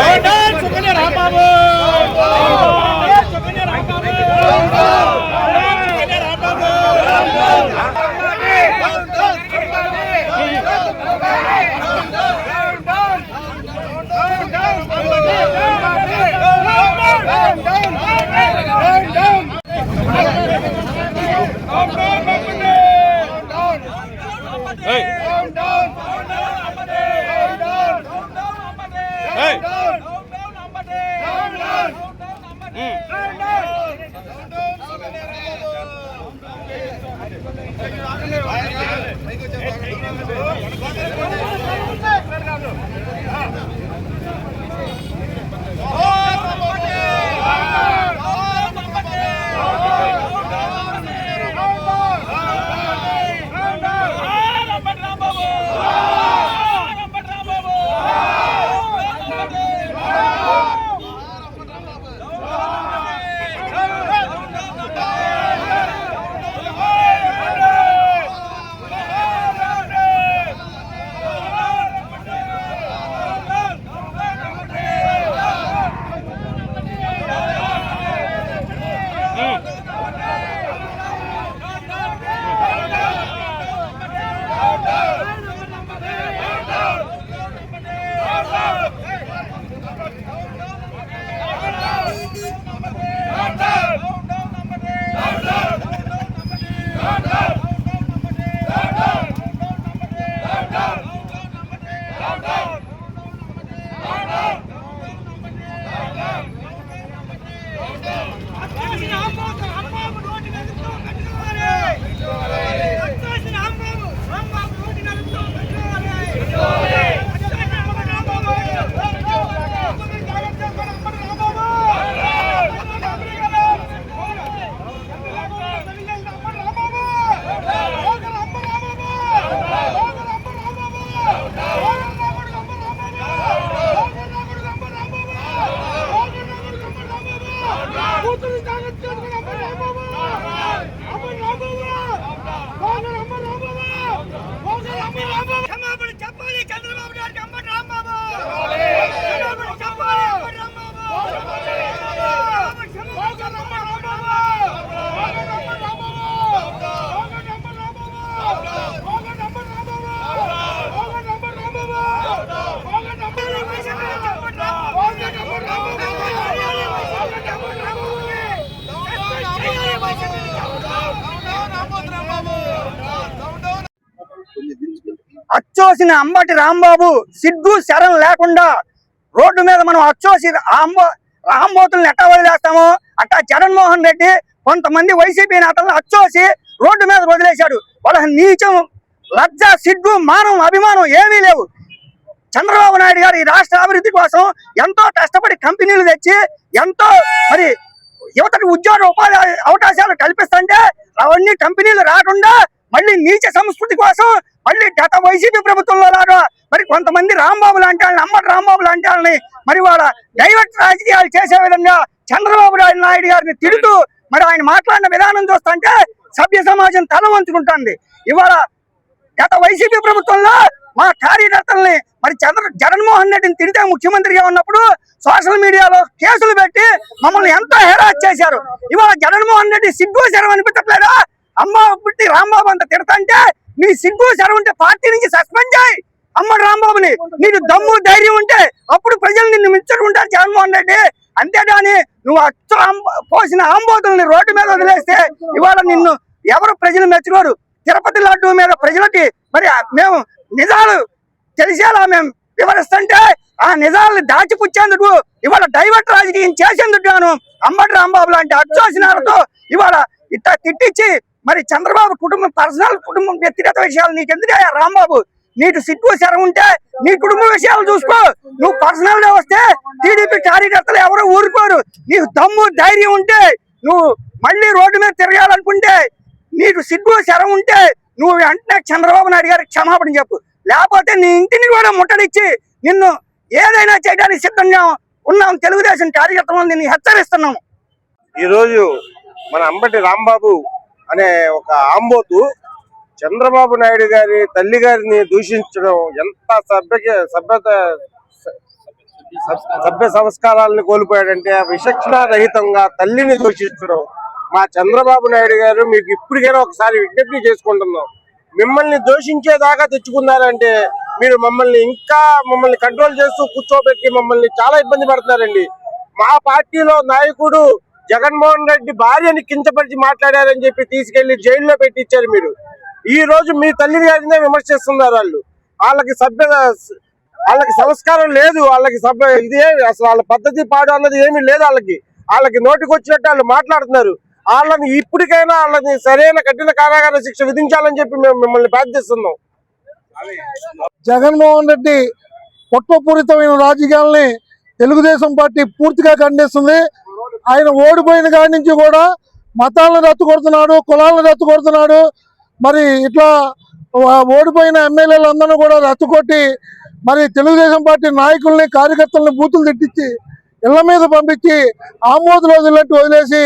வேண்டாம் క్షమాపణ అచ్చోసిన అంబటి రాంబాబు సిగ్గు శరం లేకుండా రోడ్డు మీద మనం అచ్చోసి రాంబో రాంబోతులను ఎట్టా వదిలేస్తామో? అట్టా జగన్మోహన్ రెడ్డి కొంతమంది వైసీపీ నేతలను అచ్చోసి రోడ్డు మీద వదిలేశాడు. వాళ్ళ నీచం లజ్జ సిగ్గు మానం అభిమానం ఏమీ లేవు. చంద్రబాబు నాయుడు గారు ఈ రాష్ట్ర అభివృద్ధి కోసం ఎంతో కష్టపడి కంపెనీలు తెచ్చి ఎంతో మరి యువతకు ఉద్యోగ ఉపాధి అవకాశాలు కల్పిస్తుంటే అవన్నీ కంపెనీలు రాకుండా మళ్ళీ నీచ సంస్కృతి కోసం మళ్ళీ గత వైసీపీ ప్రభుత్వంలో లాగా మరి కొంతమంది రాంబాబు లాంటి వాళ్ళని అమ్మటి రాంబాబు లాంటి వాళ్ళని మరి వాళ్ళ డైవర్ట్ రాజకీయాలు చేసే విధంగా చంద్రబాబు నాయుడు నాయుడు గారిని తిడుతూ మరి ఆయన మాట్లాడిన విధానం చూస్తుంటే సభ్య సమాజం తల వంచుకుంటుంది. ఇవాళ గత వైసీపీ ప్రభుత్వంలో మా కార్యకర్తల్ని మరి చంద్ర జగన్మోహన్ రెడ్డిని తిడితే ముఖ్యమంత్రిగా ఉన్నప్పుడు సోషల్ మీడియాలో కేసులు పెట్టి మమ్మల్ని ఎంతో హెరాస్ చేశారు. ఇవాళ జగన్మోహన్ రెడ్డి సిగ్గు శరం అనిపించట్లేదా? అమ్మ పుట్టి రాంబాబు అంత తిడతంటే నీ సిగ్గు శరం ఉంటే పార్టీ నుంచి సస్పెండ్ చేయి. అమ్మ రాంబాబుని నీకు దమ్ము ధైర్యం ఉంటే అప్పుడు ప్రజలు నిన్ను మించుకుంటారు జగన్మోహన్ రెడ్డి. అంతేగాని నువ్వు అచ్చ పోసిన ఆంబోతుల్ని రోడ్డు మీద వదిలేస్తే ఇవాళ నిన్ను ఎవరు ప్రజలు మెచ్చుకోరు? తిరుపతి లడ్డు మీద ప్రజలకి మరి మేము నిజాలు తెలిసేలా మేము వివరిస్తుంటే ఆ నిజాలను దాచిపుచ్చేందుకు ఇవాళ డైవర్ట్ రాజకీయం చేసేందుకు గాను అంబటి రాంబాబు లాంటి అచ్చోసినాలతో ఇవాళ ఇట్లా తిట్టించి మరి చంద్రబాబు కుటుంబం పర్సనల్ కుటుంబం వ్యక్తిగత విషయాలు నీకెందుకయ్యా రాంబాబు నీకు సిగ్గు శరం ఉంటే నీ కుటుంబ విషయాలు చూసుకో. నువ్వు పర్సనల్గా వస్తే టీడీపీ కార్యకర్తలు ఎవరు ఊరుకోరు. నీకు దమ్ము ధైర్యం ఉంటే నువ్వు మళ్ళీ రోడ్డు మీద తిరగాలనుకుంటే నీకు సిగ్గు శరం ఉంటే నువ్వు వెంటనే చంద్రబాబు నాయుడు గారికి క్షమాపణ చెప్పు. లేకపోతే నీ ఇంటిని కూడా ముట్టడిచ్చి నిన్ను ఏదైనా చేయడానికి సిద్ధంగా ఉన్నాం. తెలుగుదేశం కార్యకర్తలను నిన్ను హెచ్చరిస్తున్నాము. ఈరోజు మన అంబటి రాంబాబు అనే ఒక ఆంబోతు చంద్రబాబు నాయుడు గారి తల్లి గారిని దూషించడం ఎంత సభ్య సభ్యత సభ్య సంస్కారాలను కోల్పోయాడంటే విచక్షణ రహితంగా తల్లిని దూషించడం. మా చంద్రబాబు నాయుడు గారు మీకు ఇప్పటికైనా ఒకసారి విజ్ఞప్తి చేసుకుంటున్నాం. మిమ్మల్ని దోషించేదాకా తెచ్చుకున్నారంటే మీరు మమ్మల్ని ఇంకా మమ్మల్ని కంట్రోల్ చేస్తూ కూర్చోబెట్టి మమ్మల్ని చాలా ఇబ్బంది పడుతున్నారండి. మా పార్టీలో నాయకుడు జగన్మోహన్ రెడ్డి భార్యని కించపరిచి మాట్లాడారని చెప్పి తీసుకెళ్ళి జైల్లో పెట్టించారు మీరు. ఈ రోజు మీ తల్లి గారినే విమర్శిస్తున్నారు వాళ్ళు. వాళ్ళకి సభ్య వాళ్ళకి సంస్కారం లేదు వాళ్ళకి సభ్య ఇదే అసలు వాళ్ళ పద్ధతి పాడు అన్నది ఏమీ లేదు వాళ్ళకి. వాళ్ళకి నోటికి వచ్చినట్టు వాళ్ళు మాట్లాడుతున్నారు. వాళ్ళని ఇప్పటికైనా వాళ్ళని సరైన కఠిన కారాగార శిక్ష విధించాలని చెప్పి మేము మిమ్మల్ని ప్రార్థిస్తున్నాం. జగన్మోహన్ రెడ్డి కుట్రపూరితమైన రాజకీయాల్ని తెలుగుదేశం పార్టీ పూర్తిగా ఖండిస్తుంది. ఆయన ఓడిపోయిన కాడి నుంచి కూడా మతాలను రత్తుకొడుతున్నాడు కులాలను రత్తుకొడుతున్నాడు. మరి ఇట్లా ఓడిపోయిన ఎమ్మెల్యేలందరూ కూడా రత్తుకొట్టి మరి తెలుగుదేశం పార్టీ నాయకుల్ని కార్యకర్తల్ని బూతులు తిట్టించి ఇళ్ళ మీద పంపించి ఆమోదులు వదిలినట్టు వదిలేసి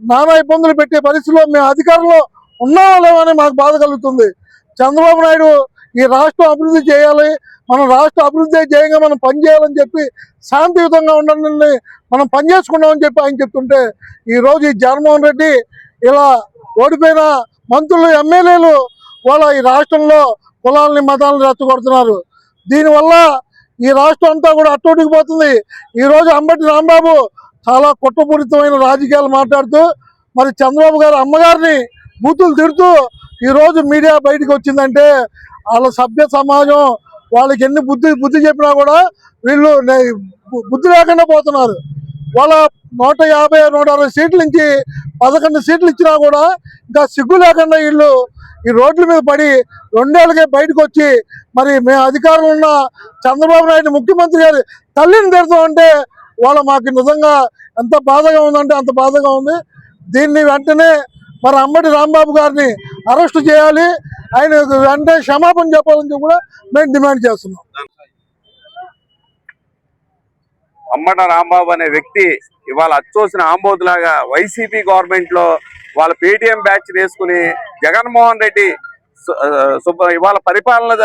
నానా ఇబ్బందులు పెట్టే పరిస్థితిలో మేము అధికారంలో ఉన్నామో లేవని మాకు బాధ కలుగుతుంది. చంద్రబాబు నాయుడు ఈ రాష్ట్రం అభివృద్ధి చేయాలి మనం రాష్ట్ర అభివృద్ధి చేయంగా మనం పనిచేయాలని చెప్పి శాంతియుతంగా ఉండాలని మనం పనిచేసుకున్నామని చెప్పి ఆయన చెప్తుంటే ఈ రోజు ఈ జగన్మోహన్ రెడ్డి ఇలా ఓడిపోయిన మంత్రులు ఎమ్మెల్యేలు వాళ్ళ ఈ రాష్ట్రంలో కులాలని మతాలను రెచ్చగొడుతున్నారు. దీనివల్ల ఈ రాష్ట్రం అంతా కూడా అట్టోటికి పోతుంది. ఈ రోజు అంబటి రాంబాబు చాలా కుట్రపూరితమైన రాజకీయాలు మాట్లాడుతూ మరి చంద్రబాబు గారు అమ్మగారిని బూతులు తిడుతూ ఈరోజు మీడియా బయటకు వచ్చిందంటే వాళ్ళ సభ్య సమాజం వాళ్ళకి ఎన్ని బుద్ధి బుద్ధి చెప్పినా కూడా వీళ్ళు బుద్ధి లేకుండా పోతున్నారు. వాళ్ళ నూట యాభై నూట అరవై సీట్ల నుంచి పదకొండు సీట్లు ఇచ్చినా కూడా ఇంకా సిగ్గు లేకుండా వీళ్ళు ఈ రోడ్ల మీద పడి రెండేళ్ళకే బయటకు వచ్చి మరి మేము అధికారంలో ఉన్న చంద్రబాబు నాయుడు ముఖ్యమంత్రి గారి తల్లిని తిడతామంటే వాళ్ళ మాకు నిజంగా ఎంత బాధగా ఉందంటే అంత బాధగా ఉంది. దీన్ని వెంటనే మరి అమ్మడి రాంబాబు గారిని అరెస్ట్ చేయాలి. ఆయన వెంటనే క్షమాపణ చెప్పాలని కూడా మేము డిమాండ్ చేస్తున్నాం. అమ్మట రాంబాబు అనే వ్యక్తి ఇవాళ అచ్చోసిన ఆంబోతులాగా వైసీపీ గవర్నమెంట్లో వాళ్ళ పేటిఎం బ్యాచ్ వేసుకుని జగన్మోహన్ రెడ్డి సుబ్బ- ఇవాళ పరిపాలన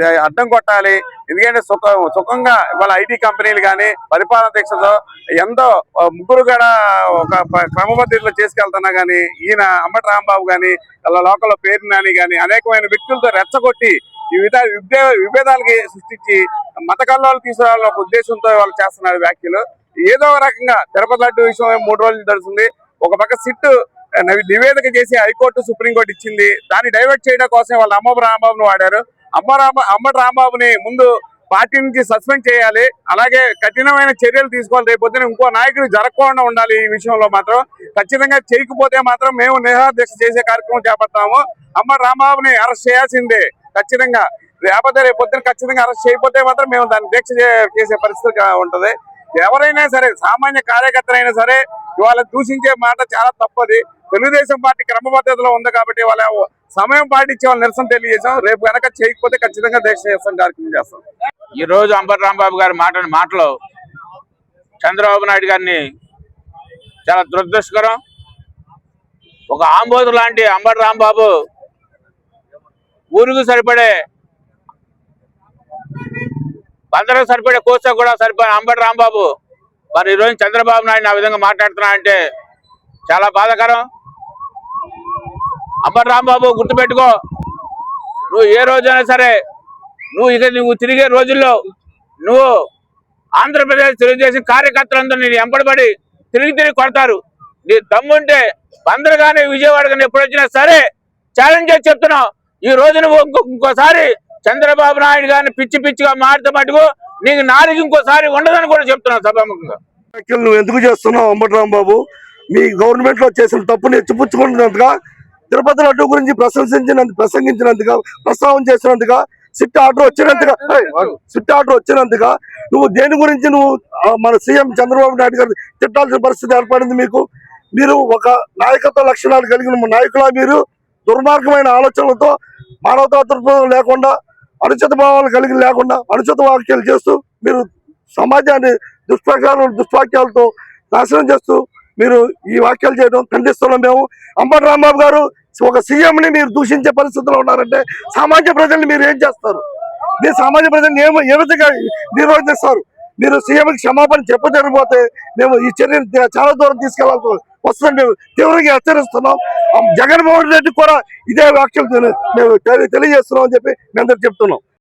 అడ్డం కొట్టాలి. ఎందుకంటే సుఖ సుఖంగా ఇవాళ ఐటీ కంపెనీలు కానీ పరిపాలన దీక్షతో ఎంతో ముగ్గురు కూడా ఒక క్రమపద్ధతిలో చేసుకెళ్తున్నా కానీ ఈయన అమ్మట రాంబాబు కానీ అలా లోకల్లో పేరు నాని కానీ అనేకమైన వ్యక్తులతో రెచ్చగొట్టి ఈ విధ విభే- విభేదాలకి సృష్టించి మత కల్లోలు తీసుకురావాలని ఒక ఉద్దేశంతో వాళ్ళు చేస్తున్నారు వ్యాఖ్యలు. ఏదో ఒక రకంగా తిరుపతి లడ్డు విషయం మూడు రోజులు జరుగుతుంది. ఒక పక్క సిట్టు నివేదిక చేసి హైకోర్టు సుప్రీంకోర్టు ఇచ్చింది. దాన్ని డైవర్ట్ చేయడం కోసం వాళ్ళ అమ్మ రాంబాబును వాడారు. అమ్మ అమ్మటి రాంబాబుని ముందు పార్టీ నుంచి సస్పెండ్ చేయాలి. అలాగే కఠినమైన చర్యలు తీసుకోవాలి. రేపు పొద్దున ఇంకో నాయకుడు జరగకుండా ఉండాలి ఈ విషయంలో మాత్రం. ఖచ్చితంగా చేయకపోతే మాత్రం మేము నిరాదీక్ష చేసే కార్యక్రమం చేపడతాము. అమ్మ రాంబాబుని అరెస్ట్ చేయాల్సిందే ఖచ్చితంగా. లేకపోతే రేపు పొద్దున ఖచ్చితంగా అరెస్ట్ చేయకపోతే మాత్రం మేము దాన్ని దీక్ష చేసే పరిస్థితి ఉంటుంది. ఎవరైనా సరే సామాన్య కార్యకర్తలైనా అయినా సరే ఇవాళ దూషించే మాట చాలా తప్పది. తెలుగుదేశం పార్టీ క్రమబద్ధతలో ఉంది కాబట్టి వాళ్ళ సమయం పాటించే వాళ్ళు నిరసన తెలియజేసాం రేపు కనుక చేయకపోతే ఖచ్చితంగా దీక్ష చేస్తాం కార్యక్రమం చేస్తాం. ఈ రోజు అంబర్ రాంబాబు గారు మాట మాటలు చంద్రబాబు నాయుడు గారిని చాలా దురదృష్టకరం. ఒక ఆంబోతు లాంటి అంబర్ రాంబాబు ఊరికి సరిపడే బందరకు సరిపడే కోస కూడా సరిపడే అంబటి రాంబాబు. మరి ఈరోజు చంద్రబాబు నాయుడు ఆ విధంగా మాట్లాడుతున్నా అంటే చాలా బాధాకరం. అమర్ రాంబాబు గుర్తుపెట్టుకో. నువ్వు ఏ రోజైనా సరే నువ్వు ఇక నువ్వు తిరిగే రోజుల్లో నువ్వు ఆంధ్రప్రదేశ్ తెలుగుదేశం కార్యకర్తలందరూ నేను ఎంపడబడి తిరిగి తిరిగి కొడతారు. నీ దమ్ముంటే బందరు కానీ విజయవాడ కానీ ఎప్పుడు వచ్చినా సరే ఛాలెంజ్ చేసి చెప్తున్నావు. ఈ రోజు నువ్వు ఇంకో- ఇంకోసారి చంద్రబాబు నాయుడు గారిని పిచ్చి పిచ్చిగా మారితే మటుకు నీకు నాలుగు ఇంకోసారి ఉండదని కూడా చెప్తున్నావు సభాముఖంగా. వ్యాఖ్యలు నువ్వు ఎందుకు చేస్తున్నావు అంబటి బాబు మీ గవర్నమెంట్లో చేసిన తప్పుని ఎత్తిపుచ్చుకున్నందుగా తిరుపతి లడ్డు గురించి ప్రశంసించినందుకు ప్రసంగించినందుగా ప్రస్తావన చేసినందుగా సిట్ ఆర్డర్ వచ్చినందుగా. సిట్ ఆర్డర్ వచ్చినందుగా నువ్వు దేని గురించి నువ్వు మన సీఎం చంద్రబాబు నాయుడు గారు తిట్టాల్సిన పరిస్థితి ఏర్పడింది మీకు? మీరు ఒక నాయకత్వ లక్షణాలు కలిగిన నాయకుల మీరు? దుర్మార్గమైన ఆలోచనలతో మానవతాతృత్వం లేకుండా అనుచిత భావాలు కలిగి లేకుండా అనుచిత వాక్యాలు చేస్తూ మీరు సమాజాన్ని దుష్ప్రచారం దుష్వాక్యాలతో నాశనం చేస్తూ మీరు ఈ వాక్యాలు చేయడం ఖండిస్తున్నాం మేము. అంబటి రాంబాబు గారు ఒక సీఎం ని మీరు దూషించే పరిస్థితిలో ఉన్నారంటే సామాన్య ప్రజల్ని మీరు ఏం చేస్తారు? మీరు సామాన్య ప్రజల్ని ఏ ఏ విధంగా నిర్వహిస్తారు మీరు సీఎంకి క్షమాపణ చెప్పజరిగిపోతే మేము ఈ చర్యను చాలా దూరం తీసుకెళ్ళాల్సి వస్తుందని మేము తీవ్రంగా హెచ్చరిస్తున్నాం. జగన్మోహన్ రెడ్డి కూడా ఇదే వ్యాఖ్యలు మేము తెలియజేస్తున్నాం అని చెప్పి మేము అందరికి చెప్తున్నాం.